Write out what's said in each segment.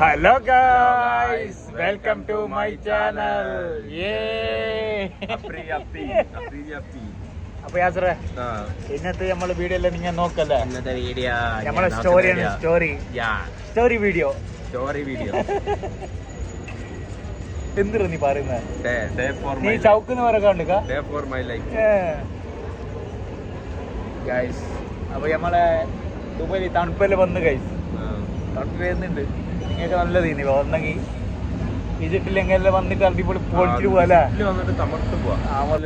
Hello guys welcome to my channel അപ്പൊ യാത്രേ ഇന്നത്തെ നമ്മൾ വീഡിയോ എല്ലാം നിങ്ങൾ നോക്കല്ലേ? ഇന്നത്തെ വീഡിയോ നമ്മളെ സ്റ്റോറിയാണ് story story video story video എന്തിനാ നീ പറയുന്നത് നീ ചൗക്കുന്ന വരെ കണ്ടുക ഗൈസ് അപ്പൊ നമ്മളെ ദുബൈ തണുപ്പല്ലേ വന്ന് ഗൈസ് തണുപ്പ് വരുന്നുണ്ട്. നിങ്ങൾക്ക് നല്ല രീതി വന്നെങ്കിൽ വിസിറ്റില്ലെങ്കിൽ എല്ലാം വന്നിട്ട് അടിപൊളി പൊളിച്ചിട്ട് പോകല്ലേ വന്നിട്ട് തമർത്ത് പോവാ. അവൽ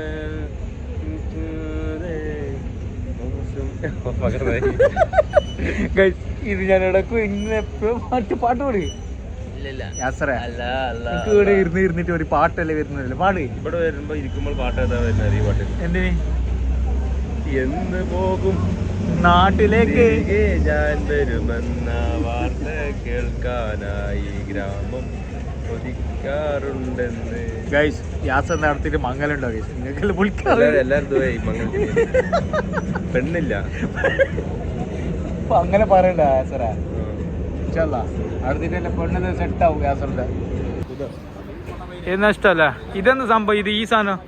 ഇത് ഞാൻ ഇടക്കും ഇങ്ങനെ എപ്പോഴും പാട്ട് പാട്ട് പാടി. ഇവിടെ ഇരുന്ന് ഇരുന്നിട്ട് ഒരു പാട്ടല്ലേ വരുന്നില്ല പാട്. ഇവിടെ വരുമ്പോ ഇരിക്കുമ്പോൾ പാട്ട് വരുന്നത്? ഈ പാട്ട്? എന്തിന്? എന്ന് പോകും? നാട്ടിലേക്ക്. ഞാൻ കേൾക്കാനായി ഗ്രാമം കൊതിക്കാറുണ്ടെന്ന്. ഗൈസ് യാത്ര നടത്തിയിട്ട് മംഗലുണ്ടോ ഗൈസ് നിങ്ങൾക്ക് എല്ലാവരും വിളിക്കാറ് എല്ലാരും ദുബായ് പെണ്ണില്ല. അങ്ങനെ പറയണ്ട യാസറാ ഇൻഷാല്ലാ അടുത്തിട്ട് എന്റെ പെണ്ണിന് സെറ്റ് ആവും യാസറിന്റെ എന്നാ ഇഷ്ടല്ല ഇതെന്താ സംഭവം? ഇത് ഈ സാധനം?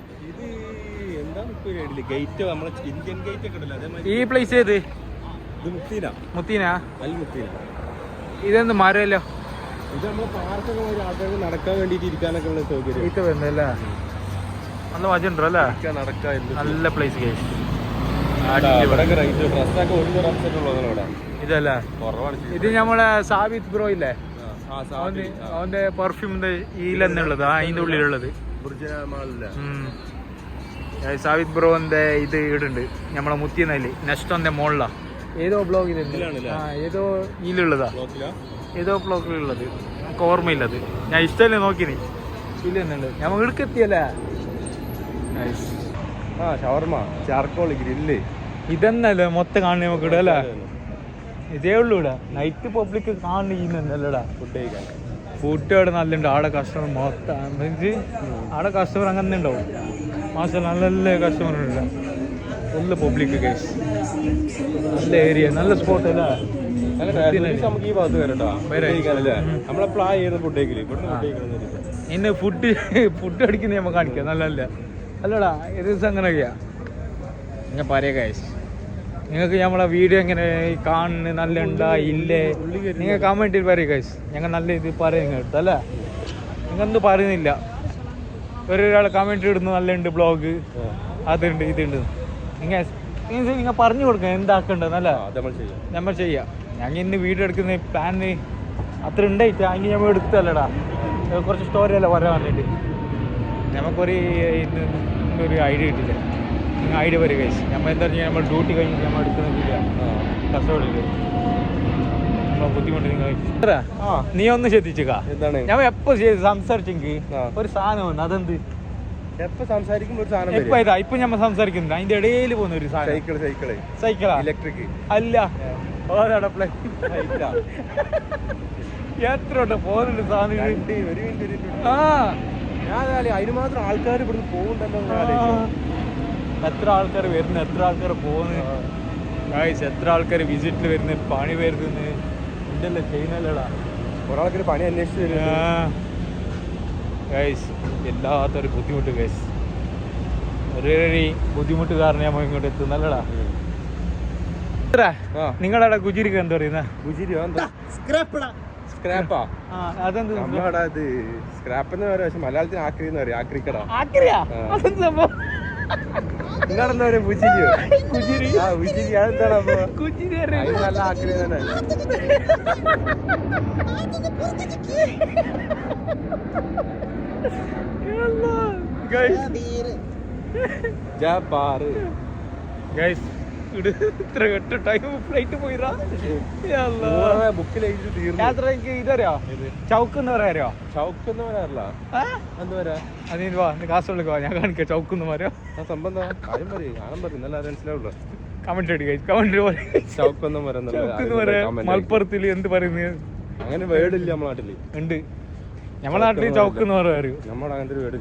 ഈ പ്ലേസ് ഏത്? മുത്തീന. മുത്തീനാ? അൽ മുത്തീന ഇതെന്ത് മരമല്ലോ ഇത് പാർക്കൊക്കെ ആൾക്കാർക്ക് നടക്കാൻ വേണ്ടിയിട്ട് ഇരിക്കാനൊക്കെ ഉള്ള സൗകര്യം. ഈത്ത വരുന്നല്ലേ നല്ല വജുണ്ടോ അല്ലേ? നടക്കാൻ നല്ല പ്ലേസ് ഇതാ, ഇതല്ലേ? ഇത് നമ്മളെ സാബിത് ബ്രോ ഇല്ലേ? അവന്റെ പെർഫ്യൂമിന്റെ ഈലെന്നുള്ളത് അതിന്റെ ഉള്ളിലുള്ളത്. സാബിത് ബ്രോന്റെ ഇത് ഇടുണ്ട് നമ്മളെ മുത്തിയെന്നല്ലേ നെക്സ്റ്റോന്റെ മോളിലാ. ഏതോ ബ്ലോഗിലുണ്ട്. ആ ഏതോ ഇതിലുള്ളതാ. ഏതോ ബ്ലോക്കിലുള്ളത് നമുക്ക് ഓർമ്മയില്ലത്. ഞാൻ ഇഷ്ടമല്ലേ നോക്കിനി? ഇല്ലെന്നുണ്ട്. ഞാൻ ഇടുക്കെത്തിയല്ലേ എത്തിയല്ലേ ആ ഷവർമ ചാർക്കോൾ ഗ്രില്ല്. ഇതെന്നല്ലേ മൊത്തം കാണുന്ന നമുക്ക് ഇവിടെ അല്ലേ? ഇതേ ഉള്ളൂ ഇവിടെ. നൈറ്റ് പബ്ലിക് കാണുന്നല്ലടാ ഫുഡ് കഴിക്കാൻ. ഫുഡ് അവിടെ നല്ലുണ്ട്. ആടെ കസ്റ്റമർ മൊത്തം. ആടെ കസ്റ്റമർ അങ്ങനെ ഉണ്ടാവും. മാസം നല്ല നല്ല കസ്റ്റമർ ഉണ്ട് ഫുള്ള് പബ്ലിക് കേസ് നല്ല ഏരിയ നല്ല സ്പോട്ട് അല്ലേ. നമുക്ക് ഈ ഭാഗത്ത് വരട്ടോ വരാം. കഴിക്കാനല്ലേ ചെയ്ത നമ്മളെപ്പോഴാ ചെയ്ത് ഫുഡ് ഫുഡ് അടിക്കുന്നത് നമ്മൾ കാണിക്കാം. നല്ല നല്ല. അല്ലടാ ഇത് അങ്ങനെയൊക്കെയാ. ഞാൻ പറയാ കാശ് നിങ്ങൾക്ക് നമ്മളെ വീഡിയോ എങ്ങനെ കാണുന്നു നല്ല ഉണ്ടാ? ഇല്ലേ? നിങ്ങൾ കമന്റിൽ പറയും കാശ് ഞങ്ങൾ നല്ല ഇത് പറയും കേട്ടോ അല്ലേ? നിങ്ങളൊന്നും പറയുന്നില്ല. ഒരാൾ കമന്റ് ഇടുന്നു നല്ല ഉണ്ട് ബ്ലോഗ് അതുണ്ട് ഇതുണ്ട്. നിങ്ങൾ നിങ്ങൾ പറഞ്ഞു കൊടുക്കുക എന്താക്കണ്ടെന്നല്ലേ നമ്മൾ ചെയ്യാം. ഞങ്ങൾ ഇന്ന് വീഡിയോ എടുക്കുന്ന പ്ലാന് അത്ര ഉണ്ടായിട്ട് അങ്ങനെ നമ്മൾ എടുത്തല്ലടാ. കുറച്ച് സ്റ്റോറി അല്ല പറയാൻ വേണ്ടിയിട്ട്? നമുക്കൊരു ഒരു ഐഡിയ കിട്ടില്ല നിങ്ങൾ ഐഡിയ വരിക നമ്മൾ എന്താ പറഞ്ഞാൽ നമ്മൾ ഡ്യൂട്ടി കഴിഞ്ഞ് നമ്മൾ എടുക്കുന്നില്ല നമ്മളെ ബുദ്ധിമുട്ട് നിങ്ങൾ നീ ഒന്ന് ശ്രദ്ധിച്ചുക എന്താണ്? ഞാൻ എപ്പോ സംസാരിച്ചെങ്കിൽ ഒരു സാധനം അതെന്ത്? ഒരു സാധനം ഇതാ? ഇപ്പൊ നമ്മൾ സംസാരിക്കുന്നത് അതിന്റെ ഇടയിൽ പോകുന്ന ഒരു സാധനം. Cycle cycle. സൈക്കിളാ? ഇലക്ട്രിക്. അല്ല. എത്ര ഉണ്ട് പോകുന്നുണ്ട് സാധനം ഒരു മിനിറ്റ് ആ. ഞാൻ അതിന് മാത്രം ആൾക്കാർ ഇവിടുന്ന് പോകുന്നുണ്ടല്ലോ എത്ര ആൾക്കാർ വരുന്നു? എത്ര ആൾക്കാർ പോകുന്നു? ഗായ്സ് എത്ര ആൾക്കാർ വിസിറ്റിൽ വരുന്നു? പണി വരുന്നു? ചെയ്യുന്നല്ലടാ? കുറെ ആൾക്കാർ പണി അന്വേഷിച്ച് ഗൈസ് എല്ലാത്തൊരു ബുദ്ധിമുട്ട് ഗൈസ് ഒരു ബുദ്ധിമുട്ട് കാരണം ഞാൻ ഇങ്ങോട്ട് എത്തുന്നല്ലടാ നിങ്ങളവിടെ ഗുജിരിക്ക് എന്താ പറയുന്ന? ഗുജിരിയോ എന്താ? സ്ക്രാപ്പാ അതെന്ത് സ്ക്രാപ്പ് എന്ന് പറയാം പക്ഷെ മലയാളത്തിൽ ആക്രി എന്ന് പറയും ആക്രിക്കട. ആക്രിയാ? ആ. നിങ്ങളെന്താ പറയാ അതെന്താണ് അപ്പൊ? നല്ല ആക്രി തന്നെ. പറയാറില്ല എന്താ പറയാ അതിന് വാ നീ കാസർഗോഡ് വാ ഞാൻ കാണിക്കാം ചൗക്ക് എന്ന് പറയാം ആ സംഭവം എന്താ? കാര്യം പറയും കാണാൻ പറയും നല്ല മനസ്സിലാവുള്ളൂ കമന്റ് അടി കമന്റ് മലപ്പുറത്തിൽ എന്ത് പറയുന്നത് അങ്ങനെ വേർഡില്ല നമ്മളെ നാട്ടിൽ. ഉണ്ട്. നമ്മളെ നാട്ടിൽ ചൗക്ക് എന്ന് നമ്മുടെ അങ്ങനത്തെ ഒരു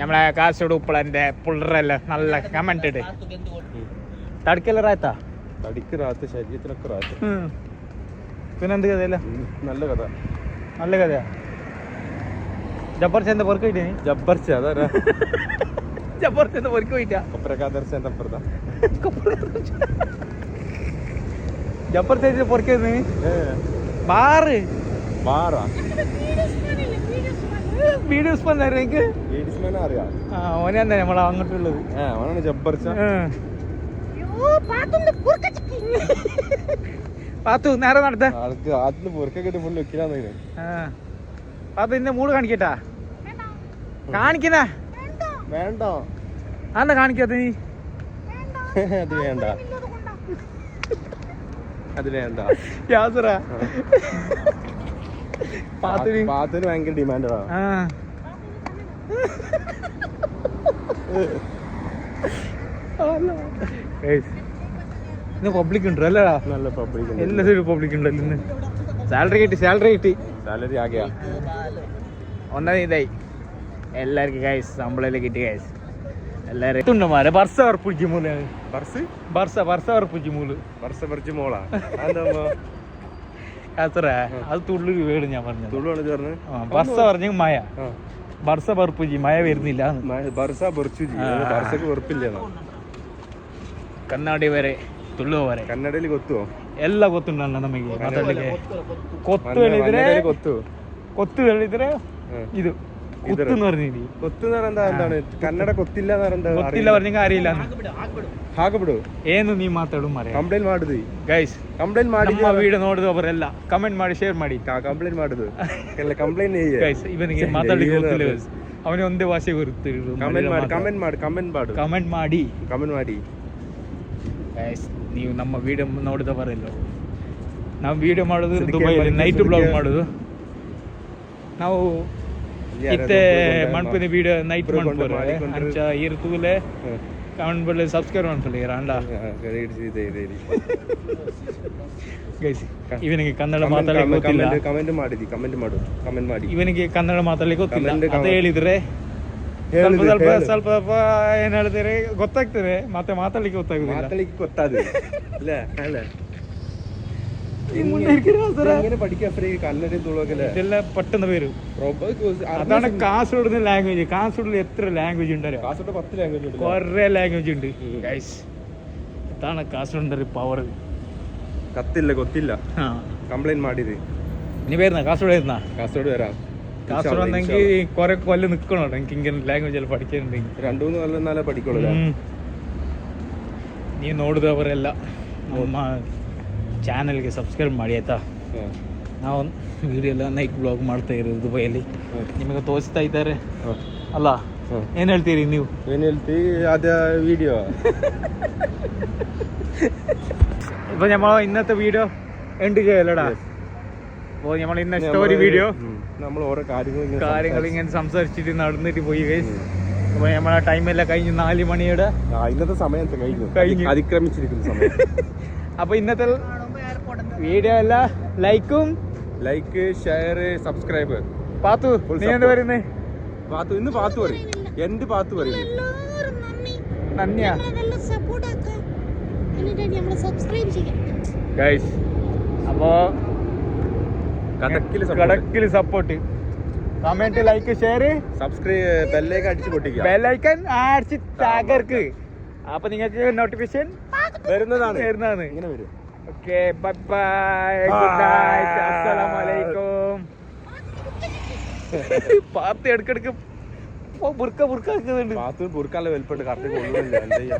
നമ്മളെ കാസർഗോഡ് ഉപ്പളന്റെ പുള്ളറല്ലേ നല്ല കമന്റ് ഇട്. തടുക്കല്ല റായത്താ? തടിക്ക് റാത്ത് ശരീരത്തിനൊക്കെ റാത്ത്. പിന്നെന്ത് കഥയല്ല നല്ല കഥ. നല്ല കഥയാ? ജബ്ബർ ചെന്ത പൊറക്ക് പോയിട്ടേ നീ? ജബ്ബർച്ച അതാരാ? ജബ്ബർ ചെന്ത പൊറക്ക് പോയിട്ടാ കൊപ്രക്കാദർശ എന്താ അപ്പുറത്താ ബാറ്. ബാറാ വീഡിയോസ് എനിക്ക്? അറിയാം ആ ഓനെ നമ്മളെ അങ്ങോട്ടുള്ളത് പാത്തു നേരെ നടത്ത. പാത്തു ഇന്ന മൂട് കാണിക്കട്ടാ? കാണിക്കുന്ന? വേണ്ട? അതെന്താ കാണിക്കാത്ത നീ? അത് വേണ്ട. അത് വേണ്ട. യാസറ. പാത്തുനി ഭയങ്കര ഡിമാൻഡാ ഇന്ന് പബ്ലിക് ഉണ്ടോ? അല്ലടാ നല്ല പബ്ലിക് എല്ലാ സൈഡും പബ്ലിക് ഉണ്ടല്ലോ ഇന്ന്? സാലറി കിട്ടി സാലറി കിട്ടി. സാലറി ആകെയാ ഒന്നാം ഇതായി. എല്ലാവർക്കും ഗൈസ് ശമ്പളം കിട്ടി ഗൈസ് എല്ലാവരും തുണ്ടമാരെ ബർസ ഉറപ്പിച്ചു മൂലാണ് ബർസ് ബർസ ബർസ ഉറപ്പിച്ചു മൂൽ ബർസ പറിച്ചു മോളാ? അത്ര അത് തുള്ളു വീട് ഞാൻ പറഞ്ഞത് തുള്ളുവാണ് ചേർന്ന് ആ, ബർസ പറഞ്ഞു മയ ബർസ പറപ്പിച്ചു മയ വരുന്നില്ല ബർസ പൊറിച്ചു ആ. ബർസക്ക് വെറുപ്പില്ല കണ്ണാടി വരെ തുള്ളു വരെ കന്നഡയിൽ കൊത്തുവോ ಎಲ್ಲ ಗೊತ್ತುಂಟಲ್ಲ ನಮಗೆ ಮಾತಾಡ್ಲಿಕ್ಕೆ ಕೊತ್ತು മന്ന- ಹೇಳಿದ್ರೆ മന്നഡയിൽ കൊത്തു ಕೊತ್ತು ಹೇಳಿದ್ರೆ ಇದು ಕನ್ನಡ പറഞ്ഞു കൊത്തുന്നവർ എന്താ എന്താണ് കന്നഡ ಏನು ನೀ ಮಾತಾಡು ಮರೆ ಕಂಪ್ಲೇಂಟ್ ಮಾಡುದು. ಗೈಸ್ ಕಂಪ್ಲೇಂಟ್ ಮಾಡಿ ನಮ್ಮ ವಿಡಿಯೋ ನೋಡಿದ ಕಮೆಂಟ್ ಮಾಡಿ ಶೇರ್ ಮಾಡಿ. ಕಂಪ್ಲೇಂಟ್ ಮಾಡುದು. ಕಂಪ್ಲೇಂಟ್ ಗೈಸ್ ಇವನಿಗೆ ಮಾತಾಡಲಿಕ್ಕೆ ಗೊತ್ತಿಲ್ಲ ಒಂದೇ ಭಾಷೆ ಬರುತ್ತೆ ಕಮೆಂಟ್ ಮಾಡಿ ಕಮೆಂಟ್ ಮಾಡಿ ಕಮೆಂಟ್ ಮಾಡು. ಕಮೆಂಟ್ ಮಾಡಿ. ಕಮೆಂಟ್ ಮಾಡಿ. ಗೈಸ್ ನೀವು ನಮ್ಮ ವಿಡಿಯೋ ನೋಡಿದವರೆಲ್ಲ. ನಾವು ವಿಡಿಯೋ ಮಾಡೋದು ದುಬೈಯಲ್ಲಿ ನೈಟ್ ಬ್ಲಾಗ್ ಮಾಡೋದು. ನಾವು ಇತ್ತೆ ಮಣ್ಪುನಿ ವಿಡಿಯೋ ನೈಟ್ ಮಣ್ಪುರ ಅಂಚ ಇರ್ ತೂಲೆ ಕಮೆಂಟ್ ಬಳ್ಳಿ ಸಬ್ಸ್ಕ್ರೈಬ್ ಮಾಡ್ಕೊಳ್ಳಿ ರಾಂಡ. ಗೈಸಿ ಇವನಿಗೆ ಕನ್ನಡ ಮಾತಾಡಲಿಕ್ಕೆ ಗೊತ್ತಿಲ್ಲ. ಕಮೆಂಟ್ ಮಾಡಿದಿ ಕಮೆಂಟ್ ಮಾಡು ಕಮೆಂಟ್ ಮಾಡಿ. ಇವನಿಗೆ ಕನ್ನಡ ಮಾತಾಡಲಿಕ್ಕೆ ಗೊತ್ತಿಲ್ಲ. ಅಂತ ಹೇಳಿದ್ರೆ ಸ್ವಲ್ಪ ಸ್ವಲ್ಪ ಸ್ವಲ್ಪ ಏನ್ ಹೇಳಿದ್ರೆ ಗೊತ್ತಾಗ್ತದೆ ಮತ್ತೆ ಮಾತಾಡ್ಲಿಕ್ಕೆ ಗೊತ್ತಾಗುದಿಲ್ಲ. ಮಾತಾಡ್ಲಿಕ್ಕೆ ಗೊತ್ತಾದ ಇಲ್ಲ അതാണ് കാസർഗോഡ് ലാംഗ്വേജ് കാസർഗോഡിൽ എത്ര ലാംഗ്വേജ് ഉണ്ടല്ലോ ലാംഗ്വേജ് ഉണ്ട്. കുറെ ലാംഗ്വേജ് ഉണ്ട്. ഇതാണ് കാസർഗോഡിന്റെ പവർ കത്തില്ല കൊത്തില്ല. കംപ്ലൈന്റ് മാടിയത്. ഇനി വരുന്ന? കാസർഗോഡ് വരുന്ന? കാസർഗോഡ് വരാം. കാസർഗോഡ് ഉണ്ടെങ്കിൽ കുറെ കൊല്ലം നിക്കണോ? എനിക്ക് ഇങ്ങനെ ലാംഗ്വേജ് പഠിക്കാനുണ്ടെങ്കിൽ പഠിക്കുന്നുണ്ടെങ്കിൽ രണ്ടു മൂന്ന് കൊല്ലം എന്നാലേ പഠിക്കുള്ളൂ നീ നോട് അവരെല്ലാം ಚಾನಲ್ಗೆ ಸಬ್ಸ್ಕ್ರೈಬ್ ಮಾಡಿ ಆಯಿತಾ? ನಾವು ವೀಡಿಯೋ ನೈಟ್ ಬ್ಲಾಗ್ ಮಾಡ್ತಾ ಇರೋದು ದುಬೈಯಲ್ಲಿ ನಿಮಗೆ ತೋರಿಸ್ತಾ ಇದ್ದಾರೆ. ಅಲ್ಲ ಏನು ಹೇಳ್ತೀರಿ ನೀವು? ಏನು ಹೇಳ್ತೀವಿ ಅದೇ ವಿಡಿಯೋ ഇപ്പോൾ നമ്മൾ ഇന്നത്തെ വീഡിയോ എൻഡ് ചെയ്യലടാ അപ്പോൾ നമ്മൾ ഇന്ന സ്റ്റോറി വീഡിയോ നമ്മൾ ഓരോ കാര്യങ്ങൾ കാര്യങ്ങൾ ഇങ്ങനെ സംസാരിച്ചിട്ട് നടന്നിട്ട് പോയി ഗൈസ് അപ്പോൾ നമ്മളെ ടൈമെല്ലാം കഴിഞ്ഞ് നാല് മണിയുടെ ഇന്നത്തെ സമയം കഴിഞ്ഞു കഴിഞ്ഞു അതിക്രമിച്ചിരിക്കുന്ന സമയം അപ്പോൾ ഇന്നത്തെ വീഡിയോ അല്ല ലൈക്കും. Like share subscribe. പാത്തു നീ എന്ത്. പറയുന്നേ? പാത്തു ഇന്ന് പാത്തു പറയും. എന്ത് പാത്തു നന്ദി. നന്ദിയാ. നല്ല സപ്പോർട്ട് ആക്കാം എന്നിട്ട് നമ്മളെ സബ്സ്ക്രൈബ് ചെയ്യാം. ഗൈസ് അപ്പോൾ കടക്കിൽ കടക്കിൽ support comment like share subscribe ബെല്ലൈക്കൻ അടിച്ച് പൊട്ടിക്കുക. ബെല്ലൈക്കൻ അടിച്ച് തകർക്ക്. അപ്പൊ നിങ്ങൾക്ക് നോട്ടിഫിക്കേഷൻ വരുന്നതാണ്. വരുന്നതാണ്. ഇങ്ങനെ വരും. Okay bye bye good night അസ്സലാമു അലൈക്കും പാർട്ടി ഇടക്കിടക്ക് ബുർക്ക ബുർക്ക ആക്കുന്നുണ്ട് പാത്തു ബുർക്കാല വലിപ്പുണ്ട് കറക്റ്റ് കൊള്ളുന്നില്ല എന്താ ചെയ്യാ?